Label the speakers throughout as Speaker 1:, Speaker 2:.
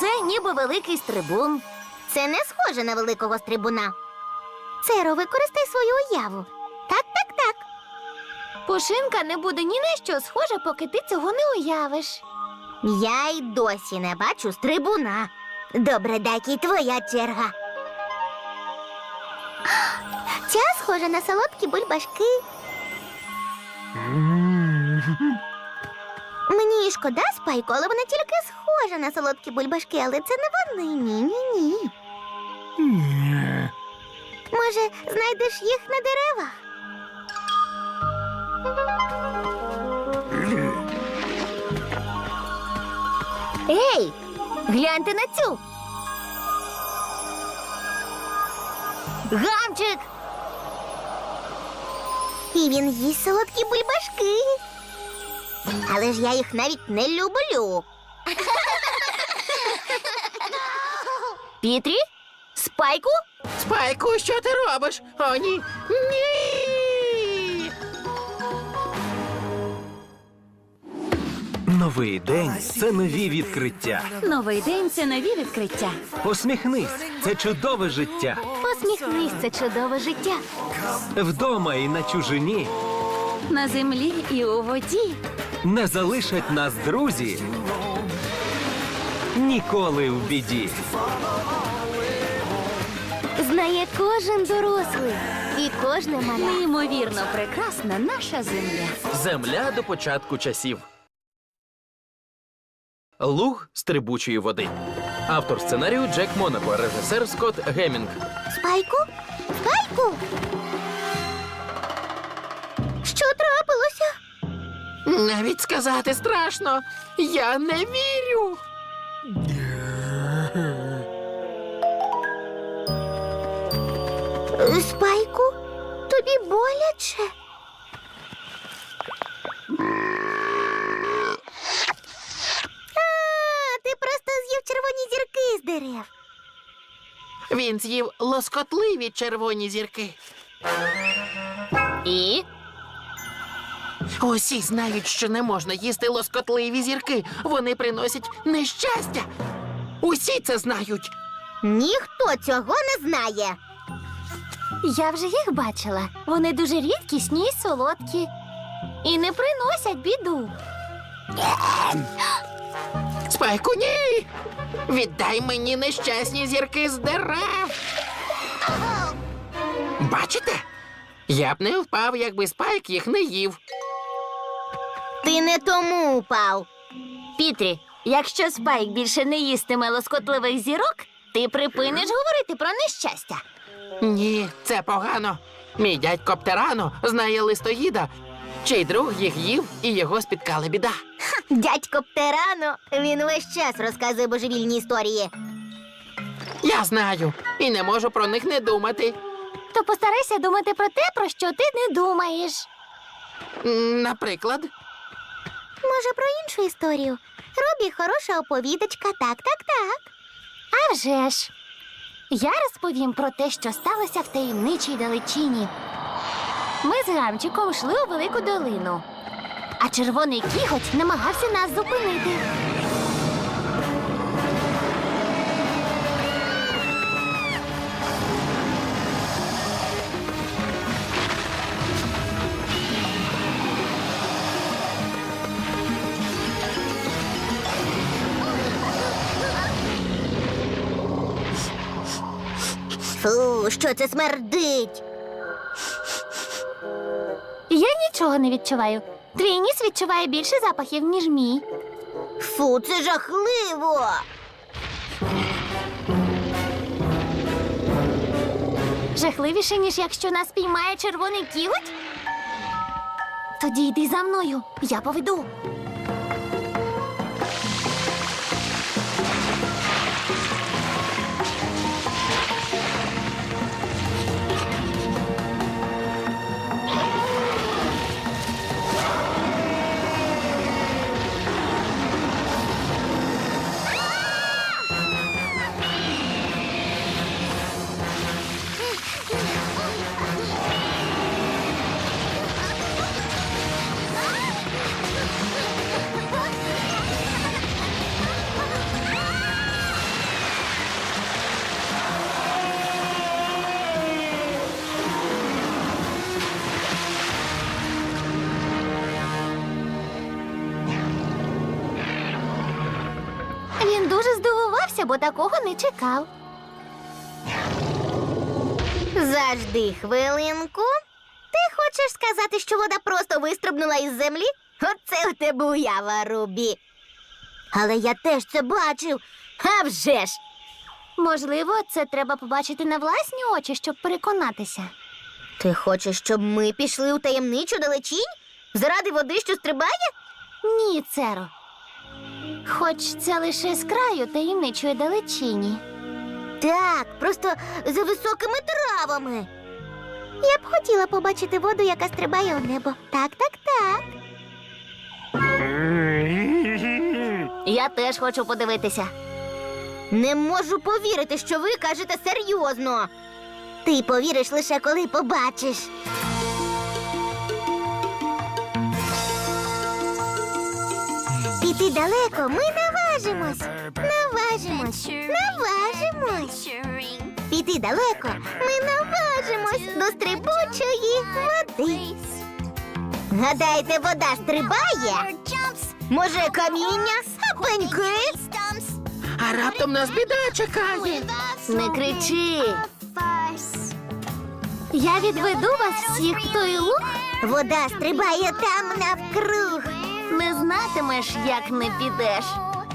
Speaker 1: це ніби великий стрибун.
Speaker 2: Це не схоже на великого стрибуна. Церо, використай свою уяву. Так, так, так.
Speaker 1: Пушинка не буде ні на що схожа, поки ти цього не уявиш.
Speaker 2: Я й досі не бачу стрибуна. Добре, Дакі, твоя черга. Ця схожа на солодкі бульбашки. І шкода спайку, але вона тільки схожа на солодкі бульбашки, але це не вони. Ні, ні, ні. Може, знайдеш їх на деревах?
Speaker 1: Ей, гляньте на цю. Гамчик!
Speaker 2: І він їсть солодкі бульбашки. Але ж я їх навіть не люблю.
Speaker 1: Пітрі? Спайку?
Speaker 3: Спайку, що ти робиш? О, ні. Ні.
Speaker 4: Новий день це нові відкриття.
Speaker 1: Новий день це нові відкриття.
Speaker 4: Посміхнись, це чудове життя.
Speaker 1: Посміхнись, це чудове життя.
Speaker 4: Вдома і на чужині
Speaker 1: На землі і у воді.
Speaker 4: Не залишать нас друзі. Ніколи в біді.
Speaker 1: Знає кожен дорослий і кожне мале. Неймовірно прекрасна наша земля.
Speaker 3: Земля до початку часів. Луг стрибучої води. Автор сценарію Джек Монако, режисер Скотт Гемінг.
Speaker 2: Спайку? Спайку? Що трапилося?
Speaker 3: Навіть сказати страшно. Я не вірю.
Speaker 2: Спайку? Тобі боляче? А, ти просто з'їв червоні зірки з дерев.
Speaker 3: Він з'їв лоскотливі червоні зірки. Усі знають, що не можна їсти лоскотливі зірки. Вони приносять нещастя. Усі це знають.
Speaker 2: Ніхто цього не знає.
Speaker 1: я вже їх бачила. Вони дуже рідкісні і солодкі. І не приносять біду.
Speaker 3: Спайку, ні! Віддай мені нещасні зірки з дерев. Бачите? Я б не впав, якби спайк їх не їв.
Speaker 2: Ти не тому упав.
Speaker 1: Пітрі, якщо Спайк більше не їстиме лоскотливих зірок, ти припиниш говорити про нещастя.
Speaker 3: Ні, це погано. Мій дядько Птерано знає листоїда, чий друг їх їв і його спіткала біда.
Speaker 2: Дядько Птерано, він весь час розказує божевільні історії.
Speaker 3: Я знаю і не можу про них не думати.
Speaker 1: То постарайся думати про те, про що ти не думаєш.
Speaker 3: М, Наприклад,
Speaker 2: Може, про іншу історію. Робі хороша оповідачка, так, так, так.
Speaker 1: А вже ж. Я розповім про те, що сталося в таємничій далечині. Ми з Гамчиком йшли у велику долину, а червоний кіготь намагався нас зупинити.
Speaker 2: Фу, що це смердить?
Speaker 1: Я нічого не відчуваю. Твій ніс відчуває більше запахів, ніж мій.
Speaker 2: Фу, це жахливо.
Speaker 1: Жахливіше, ніж якщо нас піймає червоний кіготь? Тоді йди за мною, я поведу. Бо такого не чекав.
Speaker 2: Завжди хвилинку. Ти хочеш сказати, що вода просто вистрибнула із землі? Оце у тебе уява, Рубі. Але я теж це бачив. А вже ж!
Speaker 1: Можливо, це треба побачити на власні очі, щоб переконатися.
Speaker 2: Ти хочеш, щоб ми пішли у таємничу далечінь? Заради води, що стрибає?
Speaker 1: Ні, Церо. Хоч це лише з краю таємничої далечині.
Speaker 2: Так, просто за високими травами. Я б хотіла побачити воду, яка стрибає у небо. Так, так, так.
Speaker 1: Я теж хочу подивитися.
Speaker 2: Не можу повірити, що ви кажете серйозно. Ти повіриш лише коли побачиш. Піти далеко ми наважимось. Наважимось. Наважимось. Піти далеко ми наважимось до стрибучої води. Гадаєте, вода стрибає? Може, каміння? Пеньки?
Speaker 3: А раптом нас біда чекає.
Speaker 1: Не кричи. Я відведу вас всіх в той луг,
Speaker 2: Вода стрибає там навкруг.
Speaker 1: Не знатимеш, як не підеш.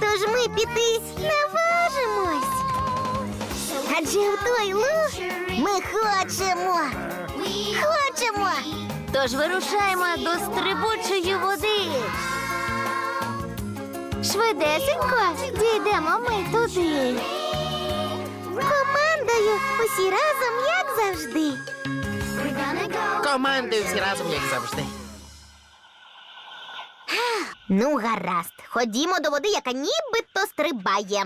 Speaker 2: Тож ми піти наважимось. Адже в той луг ми хочемо. Хочемо.
Speaker 1: Тож вирушаємо до стрибучої води. Швидесенько дійдемо ми туди.
Speaker 2: Командою усі разом, як завжди.
Speaker 3: Командою всі разом, як завжди.
Speaker 2: Ну, гаразд. Ходімо до води, яка нібито стрибає.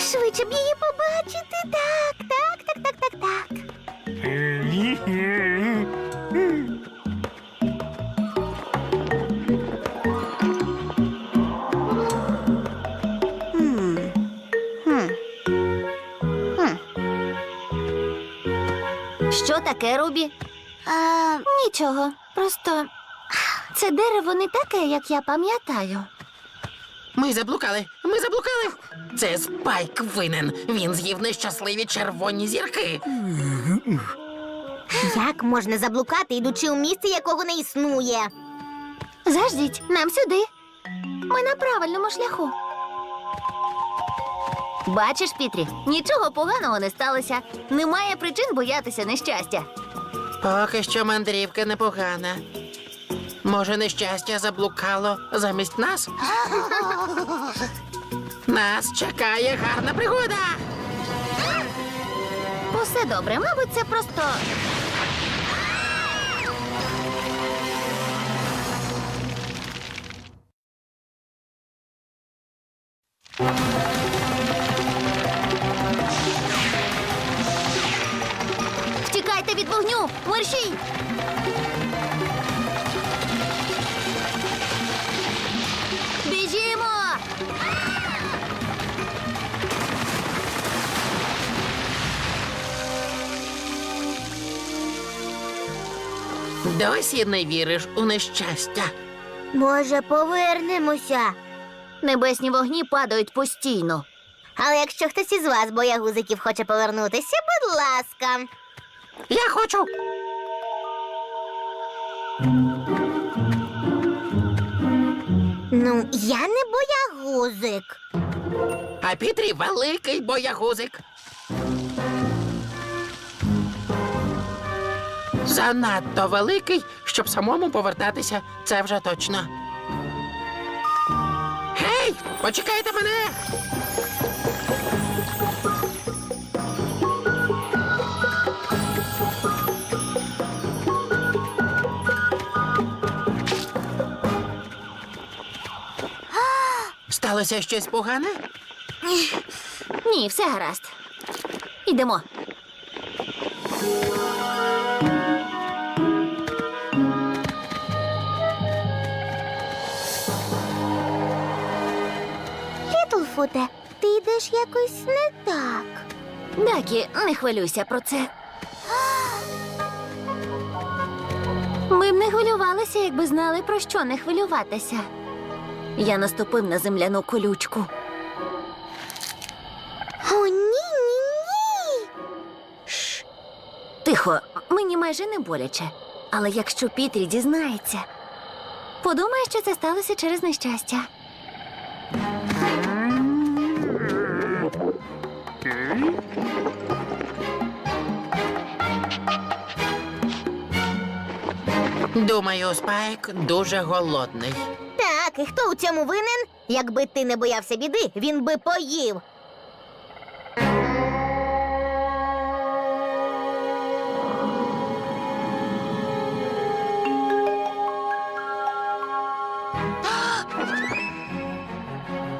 Speaker 2: Швидше б її побачити.
Speaker 1: Таке, Рубі? А, нічого. Просто це дерево не таке, як я пам'ятаю.
Speaker 3: Ми заблукали. Ми заблукали. Це Спайк винен. Він з'їв нещасливі червоні зірки.
Speaker 2: Як можна заблукати, ідучи у місце, якого не існує?
Speaker 1: Заждіть, нам сюди. Ми на правильному шляху. Бачиш, Пітрі, нічого поганого не сталося. Немає причин боятися нещастя.
Speaker 3: Поки що мандрівка непогана. Може, нещастя заблукало замість нас? Нас чекає гарна пригода.
Speaker 1: Усе добре, мабуть, це просто. Мерщій! Біжімо!
Speaker 3: Досі не віриш у нещастя.
Speaker 2: Може, повернемося.
Speaker 1: Небесні вогні падають постійно.
Speaker 2: Але якщо хтось із вас, боягузиків, хоче повернутися, будь ласка.
Speaker 3: Я хочу.
Speaker 2: Ну, я не боягузик.
Speaker 3: А Пітрі великий боягузик. Занадто великий, щоб самому повертатися. Це вже точно. Гей, почекайте мене. Сталося щось погане?
Speaker 1: Ні, все гаразд. Ідемо.
Speaker 2: Літлфуте, ти йдеш якось не так.
Speaker 1: Дакі, не хвилюйся про це. Ми б не хвилювалися, якби знали, про що не хвилюватися. Я наступив на земляну колючку.
Speaker 2: О, ні, ні, ні.
Speaker 1: Тихо, мені майже не боляче. Але якщо Пітрі дізнається, подумає, що це сталося через нещастя.
Speaker 3: Думаю, Спайк дуже голодний.
Speaker 2: Так, і хто у цьому винен? Якби ти не боявся біди, він би поїв.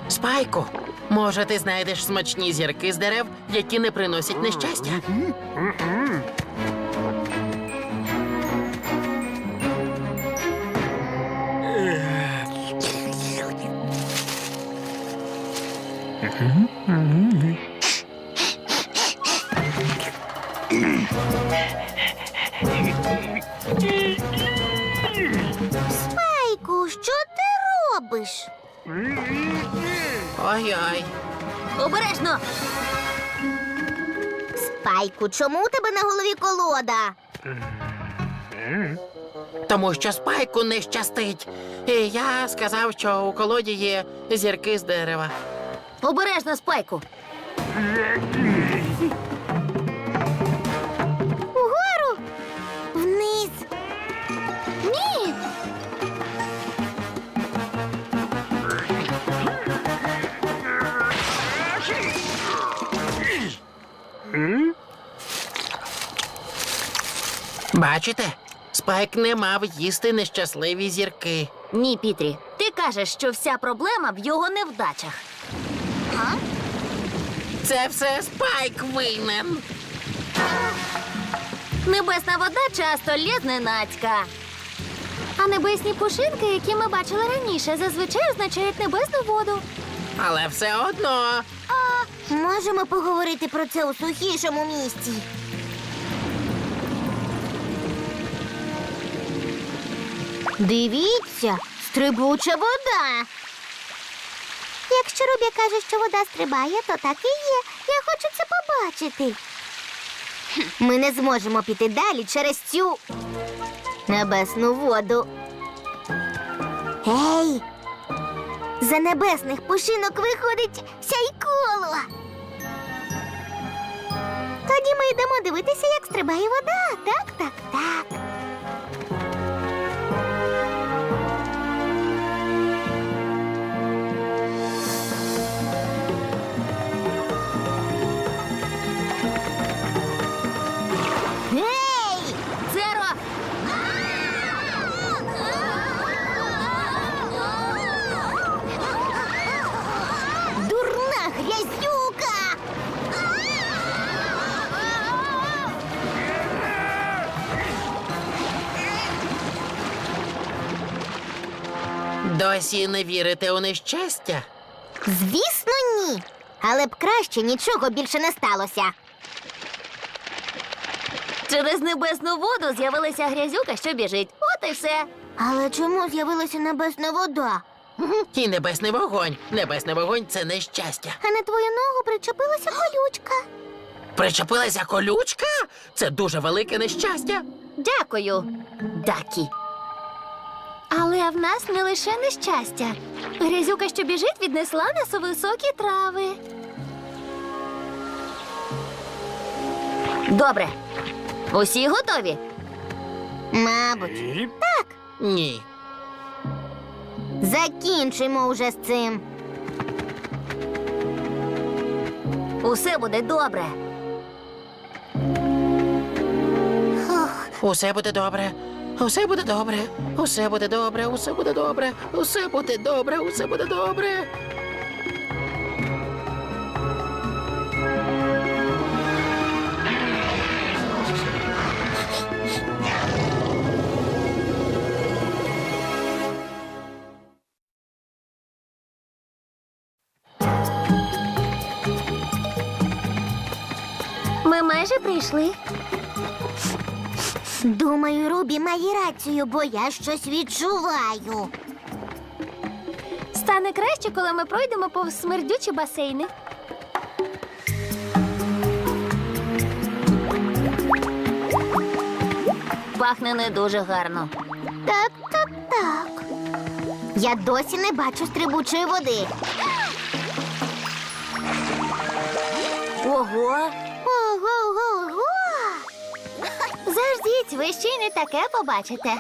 Speaker 3: Спайку, може, ти знайдеш смачні зірки з дерев, які не приносять нещастя?
Speaker 2: Айку, що ти робиш?
Speaker 3: Ой-ой.
Speaker 1: Обережно!
Speaker 2: Спайку, чому у тебе на голові колода?
Speaker 3: Тому що спайку не щастить. І я сказав, що у колоді є зірки з дерева.
Speaker 1: Обережно, спайку!
Speaker 2: Угору. Вниз.
Speaker 1: Ні!
Speaker 3: Бачите? Спайк не мав їсти нещасливі зірки.
Speaker 1: Ні, Пітрі, ти кажеш, що вся проблема в його невдачах.
Speaker 3: Це все спайк винен.
Speaker 1: Небесна вода часто лє зненацька. А небесні пушинки, які ми бачили раніше, зазвичай означають небесну воду.
Speaker 3: Але все одно.
Speaker 2: А Можемо поговорити про це у сухішому місці. Дивіться, стрибуча вода. Якщо Рубі каже, що вода стрибає, то так і є. Я хочу це побачити. Ми не зможемо піти далі через цю небесну воду. Ей! За небесних пушинок виходить сяйколо. Тоді ми йдемо дивитися, як стрибає вода. Так, так, так.
Speaker 3: Досі не вірите у нещастя?
Speaker 2: Звісно, ні. Але б краще нічого більше не сталося.
Speaker 1: Через небесну воду з'явилася грязюка, що біжить. От і все.
Speaker 2: Але чому з'явилася небесна вода?
Speaker 3: І небесний вогонь. Небесний вогонь це нещастя.
Speaker 2: А на твою ногу причепилася колючка.
Speaker 3: Причепилася колючка? Це дуже велике нещастя.
Speaker 1: Дякую, Дакі. Але в нас не лише нещастя. Грязюка, що біжить, віднесла нас у високі трави. Добре. Усі готові?
Speaker 2: Мабуть,
Speaker 3: Ні.
Speaker 2: закінчимо уже з цим.
Speaker 1: Усе буде добре.
Speaker 3: Усе буде добре. Усе буде добре. Усе буде добре. Усе буде добре. Усе буде добре. Усе буде добре.
Speaker 1: Ми майже прийшли.
Speaker 2: Думаю, Рубі має рацію, бо я щось відчуваю.
Speaker 1: Стане краще, коли ми пройдемо повз смердючі басейни. Пахне не дуже гарно.
Speaker 2: Так, так, так. Я досі не бачу стрибучої води.
Speaker 1: Ого!
Speaker 2: Ого, ого, ого.
Speaker 1: Ви ще й не таке побачите.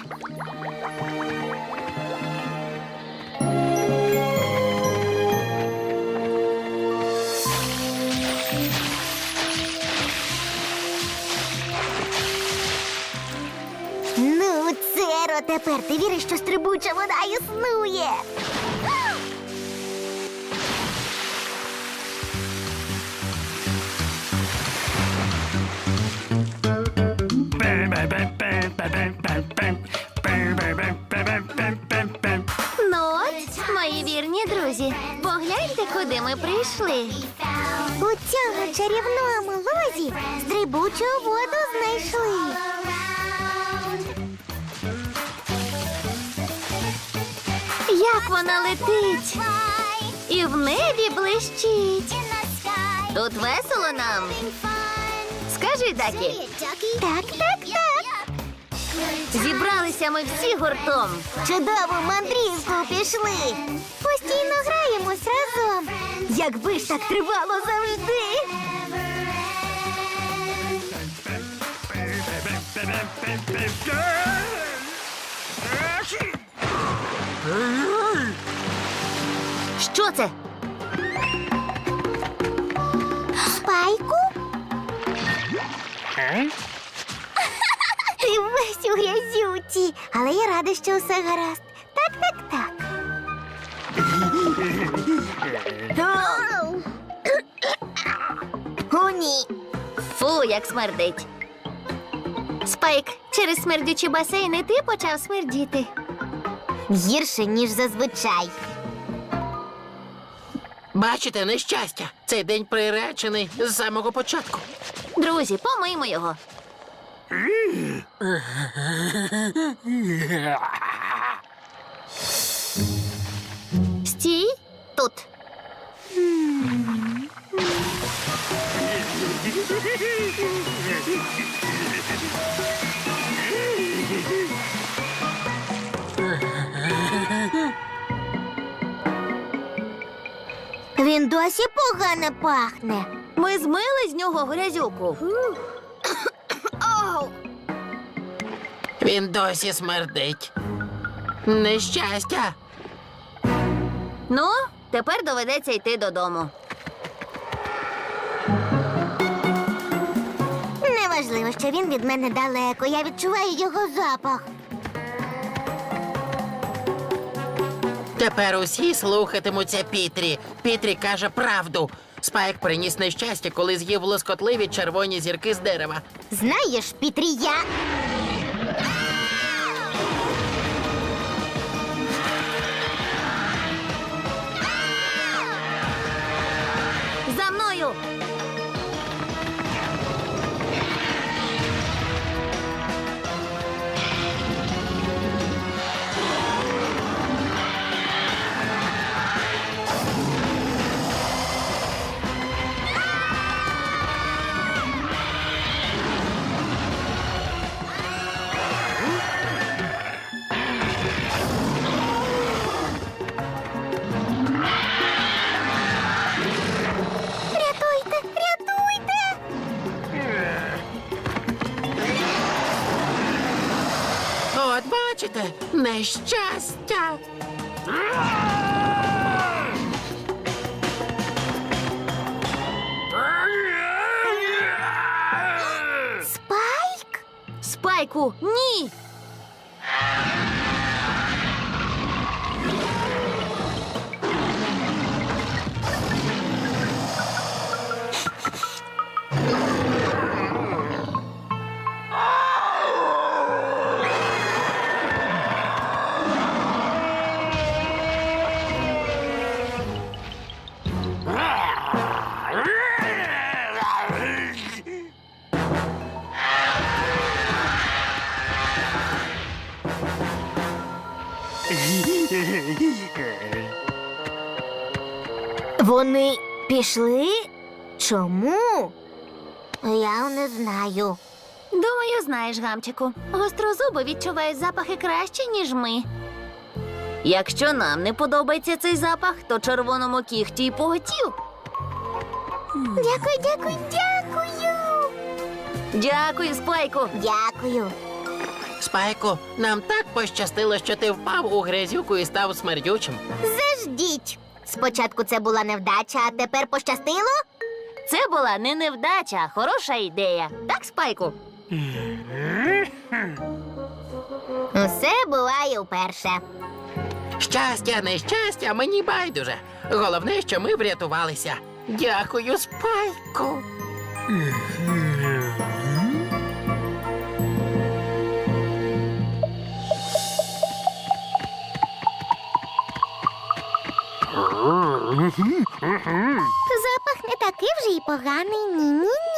Speaker 2: Ну, Церо, тепер ти віриш, що стрибуча вода існує.
Speaker 1: Куди ми прийшли.
Speaker 2: У цьому чарівному лозі стрибучу воду знайшли.
Speaker 1: Як вона летить і в небі блищить. Тут весело нам. Скажи, Дакі,
Speaker 2: Так, так, так.
Speaker 1: зібралися ми всі гуртом.
Speaker 2: Чудову мандрівку пішли. Постійно граємось разом. Якби ж так тривало завжди.
Speaker 1: Що це?
Speaker 2: Спайку? Ти весь у грязюці, але я рада, що все гаразд. О, ні.
Speaker 1: Фу, як смердить. Спайк, через смердючі басейни ти почав смердіти.
Speaker 2: Гірше, ніж зазвичай.
Speaker 3: Бачите, нещастя. Цей день приречений з самого початку.
Speaker 1: Друзі, помиймо його.
Speaker 2: Він досі погано пахне.
Speaker 1: Ми змили з нього грязюку.
Speaker 3: Він досі смердить. Нещастя.
Speaker 1: Ну, тепер доведеться йти додому.
Speaker 2: Неважливо, що він від мене далеко. Я відчуваю його запах.
Speaker 3: Тепер усі слухатимуться Пітрі. Пітрі каже правду. Спайк приніс нещастя, коли з'їв лоскотливі червоні зірки з дерева.
Speaker 2: Знаєш, Пітрі, я.
Speaker 3: Нещастя.
Speaker 2: Спайк?
Speaker 1: Спайку, ні.
Speaker 2: Пішли? Чому? Я не знаю.
Speaker 1: Думаю, знаєш, гамчику, гострозуби відчувають запахи краще, ніж ми. Якщо нам не подобається цей запах, то червоному кіхті й поготів.
Speaker 2: Дякую, дякую, дякую.
Speaker 1: Дякую, спайку.
Speaker 2: Дякую.
Speaker 3: Спайку, нам так пощастило, що ти впав у грязюку і став смердючим.
Speaker 2: Заждіть. Спочатку це була невдача, а тепер пощастило?
Speaker 1: Це була не невдача, а хороша ідея. Так, спайку?
Speaker 2: Усе буває вперше.
Speaker 3: Щастя, нещастя, мені байдуже. Головне, що ми врятувалися. Дякую, спайку.
Speaker 2: Такий вже й поганий. Ні-ні-ні.